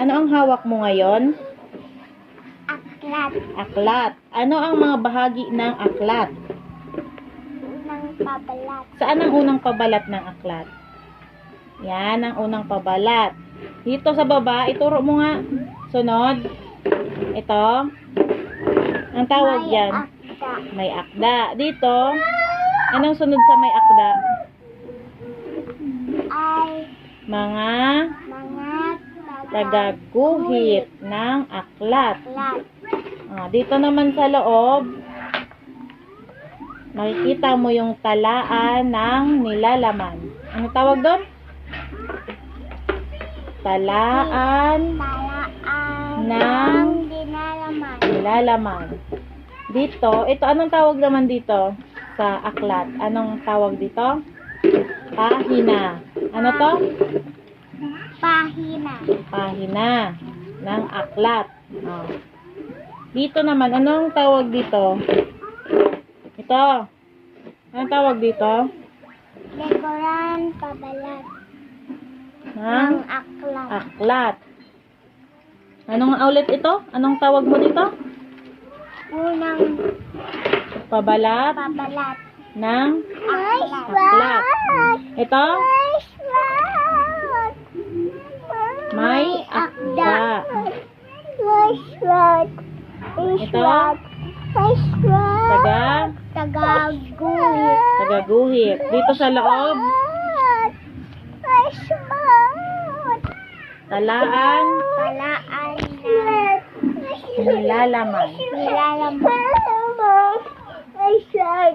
Ano ang hawak mo ngayon? Aklat Aklat. Ano ang mga bahagi ng aklat? ng pabalat. Saan ang unang pabalat ng aklat? Yan ang unang pabalat. Dito sa baba, ituro mo nga. Sunod. Ito. Ang tawag May yan. akda. May akda. Dito. Anong sunod sa may akda? Ay mga tagaguhit ng aklat. Ah, dito naman sa loob, makikita mo yung talaan ng nilalaman. Ano tawag doon? Talaan Talaan Ng dinalaman. nilalaman. Dito, ito anong tawag naman dito sa aklat? Anong tawag dito? Pahina. Ano to? Pahina. Pahina ng aklat. Ah. Dito naman, anong tawag dito? Ito. Anong tawag dito? Lekuran pabalat Ng ng aklat. aklat. Anong ulit ito? Anong tawag mo dito? Unang Pabalat pabalat. ng aklat. Ito? May akda. Swat. May Ito? swat. May swat. Taga, Tagaguhit. tagaguhit. Dito sa loob, May swat. talaan, Talaan na nilalaman. nilalaman. May swat.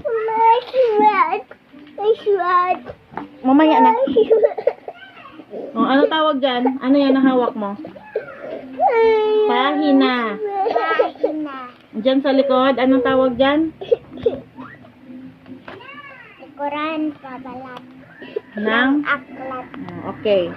May swat. May swat. Mamaya na. O, ano tawag dyan? Ano yan ang hawak mo? Pahina. Pahina. Diyan sa likod, anong tawag dyan? Likuran pabalat. Ng? Aklat. Ah, Okay.